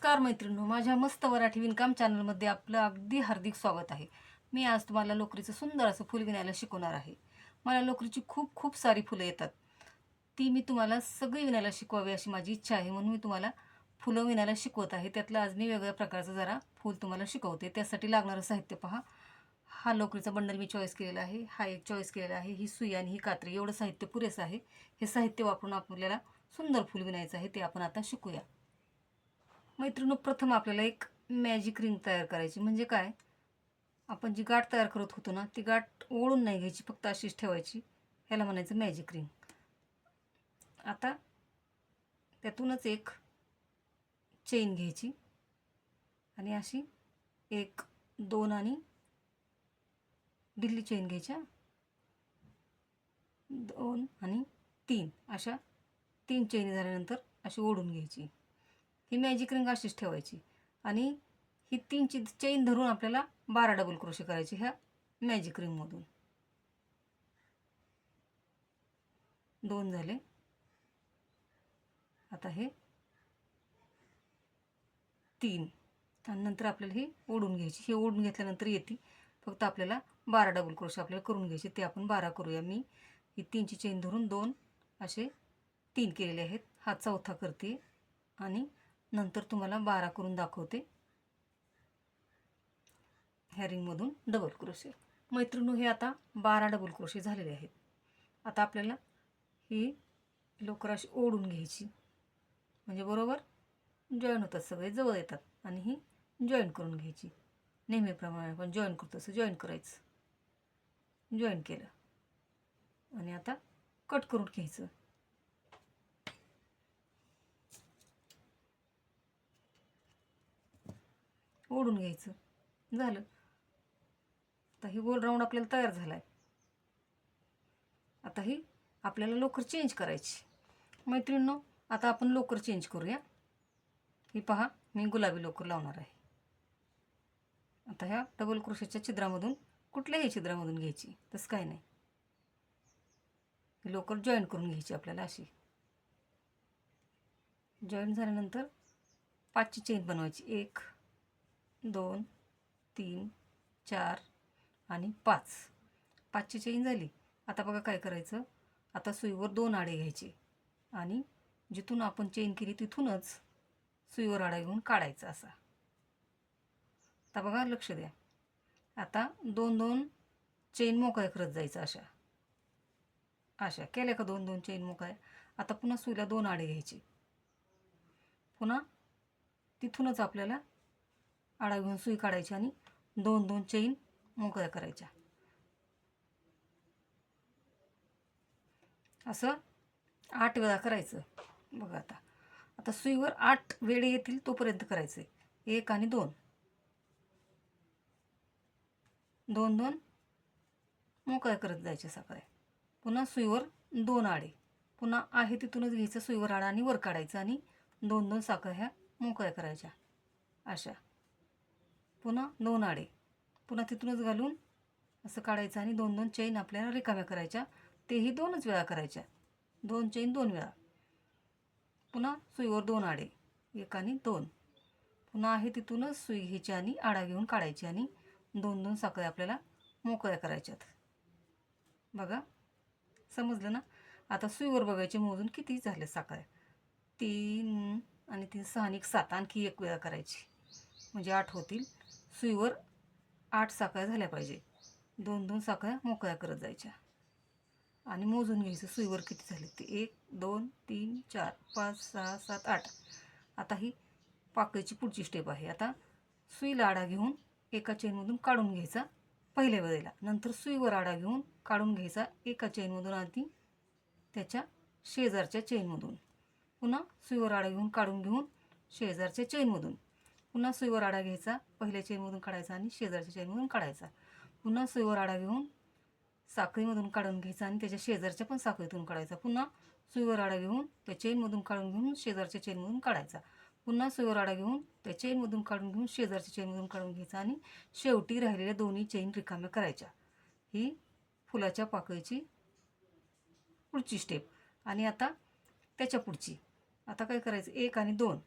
नमस्कार मैत्रिणी माझ्या मस्त मराठी विणकाम चॅनलमध्ये आपलं अगदी हार्दिक स्वागत आहे. मी आज तुम्हाला लोकरीचं सुंदर असं फुल विणायला शिकवणार आहे. मला लोकरीची खूप खूप सारी फुलं येतात. ती मी तुम्हाला सगळी विणायला शिकवावी अशी माझी इच्छा आहे. म्हणून मी तुम्हाला फुलं विणायला शिकवत आहे. त्यातलं आज मी वेगळ्या प्रकारचं जरा फूल तुम्हाला शिकवते. त्यासाठी लागणारं साहित्य पहा. हा लोकरीचा बंडल मी चॉईस केलेला आहे. हा एक चॉईस केलेला आहे. ही सुई आणि ही कात्री एवढं साहित्य पुरेसं आहे. हे साहित्य वापरून आपल्याला सुंदर फुल विणायचं आहे ते आपण आता शिकूया. मैत्रिणी प्रथम आपल्याला एक मॅजिक रिंग तयार करायची. म्हणजे काय? आपण जी गाठ तयार करत होतो ना ती गाठ ओढून नाही घ्यायची फक्त अशीच ठेवायची. ह्याला म्हणायचं मॅजिक रिंग आता त्यातूनच एक चेन घ्यायची. आणि अशी एक दोन आणि दिल्ली चेन घ्यायच्या. दोन आणि तीन. अशा तीन चेन झाल्यानंतर अशी ओढून घ्यायची. ही मॅजिक रिंग अशीच ठेवायची. आणि ही तीनची चेन धरून आपल्याला बारा डबल क्रोशे करायची ह्या मॅजिक रिंगमधून दोन झाले. आता हे तीन. आणि नंतर आपल्याला ही ओढून घ्यायची. हे ओढून घेतल्यानंतर येते. फक्त आपल्याला बारा डबल क्रोशे आपल्याला करून घ्यायचे. ते आपण बारा करूया. मी ही तीनची चेन धरून दोन असे तीन केलेले आहेत. हा चौथा करते आणि नंतर तुम्हाला बारा करून दाखवते. हॅरिंगमधून डबल क्रोशे मैत्रिणू हे आता बारा डबल क्रोशे झालेले आहेत. आता आपल्याला ही लोकर अशी ओढून घ्यायची. म्हणजे बरोबर जॉईन होतात सगळे जवळ येतात आणि ही जॉईन करून घ्यायची. नेहमीप्रमाणे आपण जॉईन करतो तसं जॉईन करायचं. जॉईन केलं. आणि आता कट करून घ्यायचं. ओढून घ्यायचं. झालं. आता ही गोल राऊंड आपल्याला तयार झाला आहे आता ही आपल्याला लोकर चेंज करायची. मैत्रिणींनो आता आपण लोकर चेंज करूया. ही पहा मी गुलाबी लोकर लावणार आहे. आता ह्या डबल क्रोशेच्या छिद्रामधून कुठल्याही छिद्रामधून घ्यायची. तसं काय नाही. ही लोकर जॉईन करून घ्यायची आपल्याला अशी. जॉईन झाल्यानंतर पाचची चेन बनवायची. एक दोन तीन चार आणि पाच. पाचची चेन झाली. आता बघा काय करायचं? आता सुईवर दोन आडे घ्यायचे आणि जिथून आपण चेन केली तिथूनच सुईवर आडा घेऊन काढायचा असा. आता बघा लक्ष द्या. आता दोन दोन चेन मोकळ्या करत जायचं अशा. अशा. केल्या का दोन दोन चेन मोकळ्या आता पुन्हा सुईला दोन आडे घ्यायचे. पुन्हा तिथूनच आपल्याला आडा घेऊन सुई काढायची आणि दोन दोन चेन मोकळ्या करायच्या. असं आठ वेळा करायचं. बघा आता. आता सुईवर आठ वेळे येतील तोपर्यंत करायचं एक आणि दोन. दोन दोन मोकळ्या करत जायचे सकाळी पुन्हा सुईवर दोन आडे. पुन्हा आहे तिथूनच घ्यायचं सुईवर आडा आणि वर काढायचं आणि दोन दोन साखर ह्या मोकळ्या करायच्या. अशा. पुन्हा दोन आडे पुन्हा तिथूनच घालून असं काढायचं आणि दोन दोन चेन आपल्याला रिकाम्या करायच्या. तेही दोनच वेळा करायच्या. दोन चेन दोन वेळा. पुन्हा सुईवर दोन आडे. एक आणि दोन. पुन्हा आहे तिथूनच सुई घ्यायची आणि आडा घेऊन काढायची आणि दोन दोन साखळ्या आपल्याला मोकळ्या करायच्यात. बघा समजलं ना? आता सुईवर बघायचे मोजून किती झाले साखळ्या? तीन आणि तीन सहा आणि एक सात. आणखी एक वेळा करायची. म्हणजे आठ होतील. सुईवर आठ साखळ्या झाल्या पाहिजे. दोन दोन साखळ्या मोकळ्या करत जायच्या. आणि मोजून घ्यायचं सुईवर किती झाले ते. एक दोन तीन चार पाच सहा सात आठ. आता ही पाकळीची पुढची स्टेप आहे. आता सुईला आडा घेऊन एका चेनमधून काढून घ्यायचा पहिल्या वेळेला. नंतर सुईवर आडा घेऊन काढून घ्यायचा एका चेनमधून आधी त्याच्या शेजारच्या चेनमधून पुन्हा सुईवर आडा घेऊन काढून घेऊन शेजारच्या चेनमधून पुन्हा सुईवर आडा घ्यायचा पहिल्या चेनमधून काढायचा आणि शेजारच्या चेनमधून काढायचा. पुन्हा सुईवर आडा घेऊन साखळीमधून काढून घ्यायचा आणि त्याच्या शेजारच्या पण साखळीतून काढायचा. पुन्हा सुईवर आडा घेऊन त्या चेनमधून काढून घेऊन शेजारच्या चेनमधून काढायचा. पुन्हा सुईवर आडा घेऊन त्या चेनमधून काढून घेऊन शेजारच्या चेनमधून काढून घ्यायचा आणि शेवटी राहिलेल्या दोन्ही चेन रिकाम्या करायच्या. ही फुलाच्या पाकळीची पुढची स्टेप आणि आता त्याच्या पुढची. आता काय करायचं? एक आणि दोन.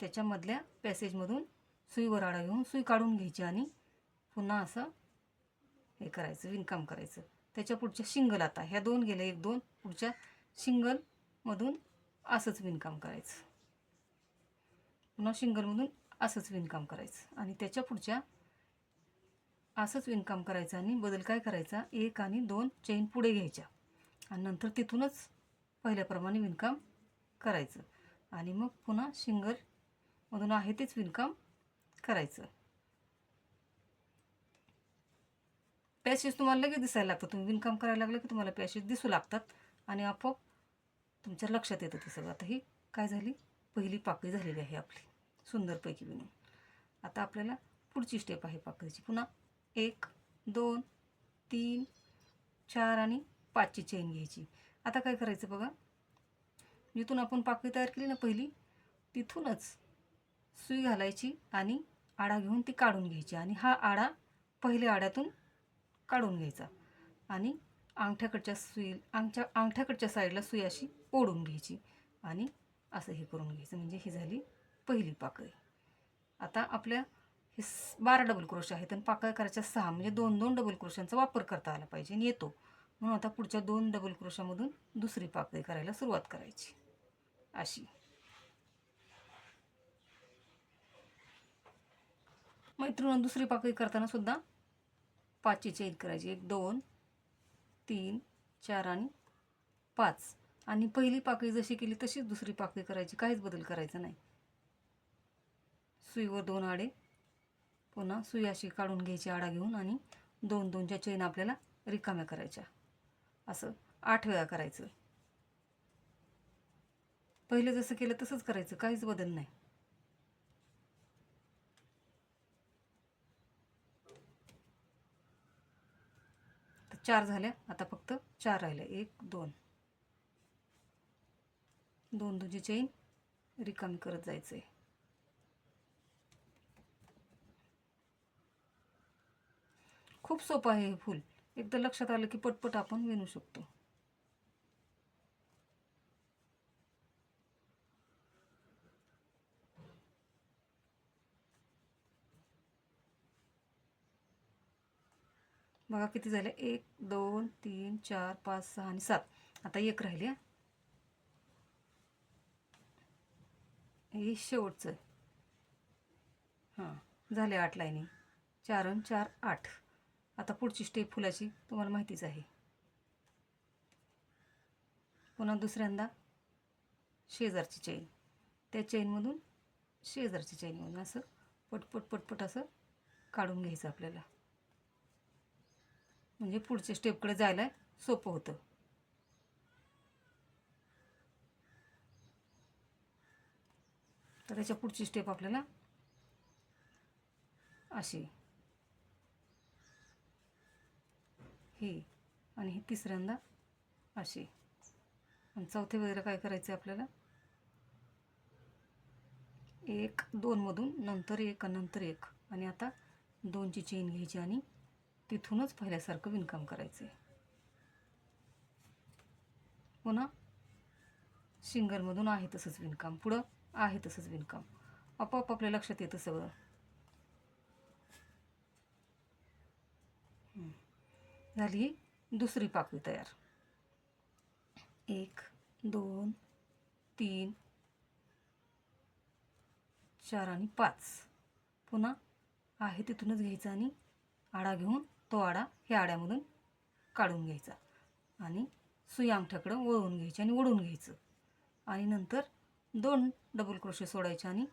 त्याच्यामधल्या पॅसेजमधून सुई वराडा घेऊन सुई काढून घ्यायची आणि पुन्हा असं हे करायचं विणकाम करायचं. त्याच्या पुढच्या शिंगल आता ह्या दोन गेल्या एक दोन पुढच्या शिंगलमधून असंच विणकाम करायचं. पुन्हा शिंगलमधून असंच विणकाम करायचं आणि त्याच्या पुढच्या असंच विणकाम करायचं आणि बदल काय करायचा? एक आणि दोन चेन पुढे घ्यायच्या. आणि नंतर तिथूनच पहिल्याप्रमाणे विणकाम करायचं. आणि मग पुन्हा शिंगल मधून आहे तेच विणकाम करायचं. पॅशेज तुम्हाला लगेच दिसायला लागतं तुम्ही विणकाम करायला लागलं की तुम्हाला पॅशेज दिसू लागतात आणि आपोआप तुमच्या लक्षात येतं ते सगळं. आता ही काय झाली? पहिली पाकळी झालेली आहे आपली. सुंदरपैकी विणून. आता आपल्याला पुढची स्टेप आहे पाकळीची. पुन्हा एक दोन तीन चार आणि पाचची चेन घ्यायची. आता काय करायचं बघा? जिथून आपण पाकळी तयार केली ना पहिली तिथूनच सुई घालायची आणि आडा घेऊन ती काढून घ्यायची आणि हा आडा पहिल्या आड्यातून काढून घ्यायचा. आणि अंगठ्याकडच्या सुई अंगठ्या अंगठ्याकडच्या साईडला सुई अशी ओढून घ्यायची आणि असं हे करून घ्यायचं. म्हणजे ही झाली पहिली पाकळी. आता आपल्या हे बारा डबल क्रोश आहेत आणि पाकळ्या करायच्या सहा. म्हणजे दोन दोन डबल क्रोशांचा वापर करता आला पाहिजे आणि येतो. म्हणून आता पुढच्या दोन डबल क्रोशामधून दुसरी पाकळी करायला सुरुवात करायची. अशी. मैत्रिणी दुसरी पाकळी करताना सुद्धा पाचची चेन करायची. एक दोन तीन चार आणि पाच. आणि पहिली पाकळी जशी केली तशीच दुसरी पाकळी करायची. काहीच बदल करायचा नाही. सुईवर दोन आडे पुन्हा सुई अशी काढून घ्यायची आडा घेऊन आणि दोन दोनच्या चेन आपल्याला रिकाम्या करायच्या. असं आठ वेळा करायचं. पहिले जसं केलं तसंच करायचं. काहीच बदल नाही. चार झाल्या. आता फक्त चार राहिल्या एक दोन. दोन दुजी चेन रिकामी करत जायचंय. खूप सोपं आहे हे फूल. एकदा लक्षात आलं की पटपट आपण विणू शकतो. बघा किती झाले? एक दोन तीन चार पाच सहा आणि सात. आता एक राहिले हे. शेवटचं. हां झाले आठ लाईनी. चार आणि चार आठ. आता पुढची स्टेप फुलाची तुम्हाला माहितीच आहे. पुन्हा दुसऱ्यांदा शेजारची चेन त्या चेनमधून शेजारची चेनमधून असं पटपट पटपट असं काढून घ्यायचं आपल्याला. म्हणजे पुढच्या स्टेपकडे जायला सोपं होतं. तर त्याच्या पुढची स्टेप आपल्याला अशी. ही आणि ही तिसऱ्यांदा अशी. आणि चौथे वगैरे काय करायचं आहे आपल्याला? एक दोनमधून नंतर एक नंतर एक. आणि आता दोनची चेन घ्यायची आणि तिथूनच पहिल्यासारखं विणकाम करायचं आहे हो पुन्हा शिंगरमधून आहे तसंच विणकाम पुढं आहे तसंच विणकाम. आपोआप आपल्या लक्षात येतं सगळं. झाली ही दुसरी पाकळी तयार. एक दोन तीन चार आणि पाच. पुन्हा आहे तिथूनच घ्यायचं आणि आडा घेऊन तो आडा ह्या आड्यामधून काढून घ्यायचा आणि सुई अंगठ्याकडं वळवून घ्यायची आणि ओढून घ्यायचं. आणि नंतर दोन डबल क्रोशे सोडायचे आणि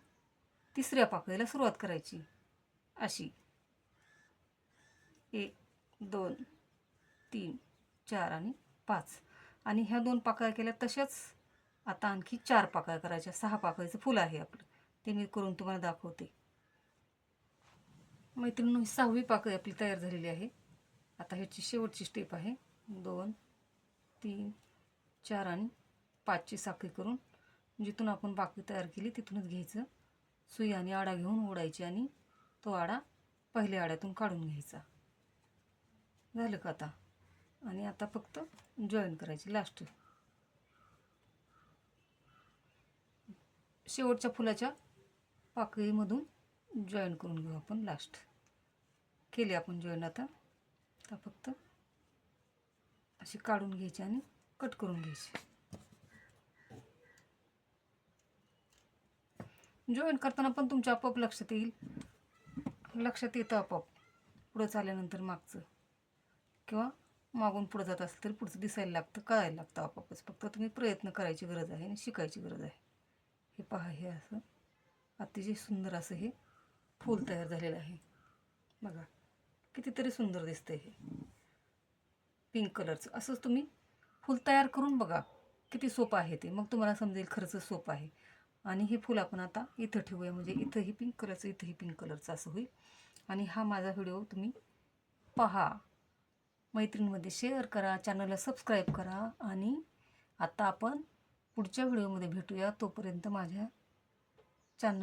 तिसऱ्या पाकळीला सुरुवात करायची. अशी. एक दोन तीन चार आणि पाच. आणि ह्या दोन पाकळ्या केल्या तशाच. आता आणखी चार पाकळ्या करायच्या. सहा पाकळीचं फुलं आहे आपलं. ते मी करून तुम्हाला दाखवते. मैत्रिणी ही सहावी पाकळी आपली तयार झालेली आहे. आता ह्याची शेवटची स्टेप आहे. दोन तीन चार आणि पाचची साखळी करून जिथून आपण पाकळी तयार केली तिथूनच घ्यायचं. सुई आणि आडा घेऊन ओढायची आणि तो आडा पहिल्या आड्यातून काढून घ्यायचा. झालं का आता? आणि आता फक्त जॉईन करायची लास्ट शेवटच्या फुलाच्या पाकळीमधून जॉईन करून घेऊ आपण लास्ट केली आपण जॉईन आता. आता फक्त अशी काढून घ्यायची आणि कट करून घ्यायची. जॉईन करताना पण तुमच्या आपोआप लक्षात येईल. लक्षात येतं आपोआप. पुढं चालल्यानंतर मागचं. किंवा मागून पुढं जात असेल तरी पुढचं दिसायला लागतं कळायला लागतं आपोआपच. फक्त तुम्ही प्रयत्न करायची गरज आहे आणि शिकायची गरज आहे. हे पहा हे असं अतिशय सुंदर असं हे फूल तयार झालेलं आहे. बघा कितीतरी सुंदर दिसतंय हे. पिंक कलरचं असंच तुम्ही फूल तयार करून बघा किती सोपं आहे ते. मग तुम्हाला समजेल खरंच सोपं आहे. आणि हे फूल आपण आता इथं ठेवूया. म्हणजे इथंही पिंक कलरचं इथंही पिंक कलरचं असं होईल. आणि हा माझा व्हिडिओ तुम्ही पहा. मैत्रिणीमध्ये शेअर करा चॅनलला सबस्क्राईब करा. आणि आता आपण पुढच्या व्हिडिओमध्ये भेटूया. तोपर्यंत माझ्या चॅनल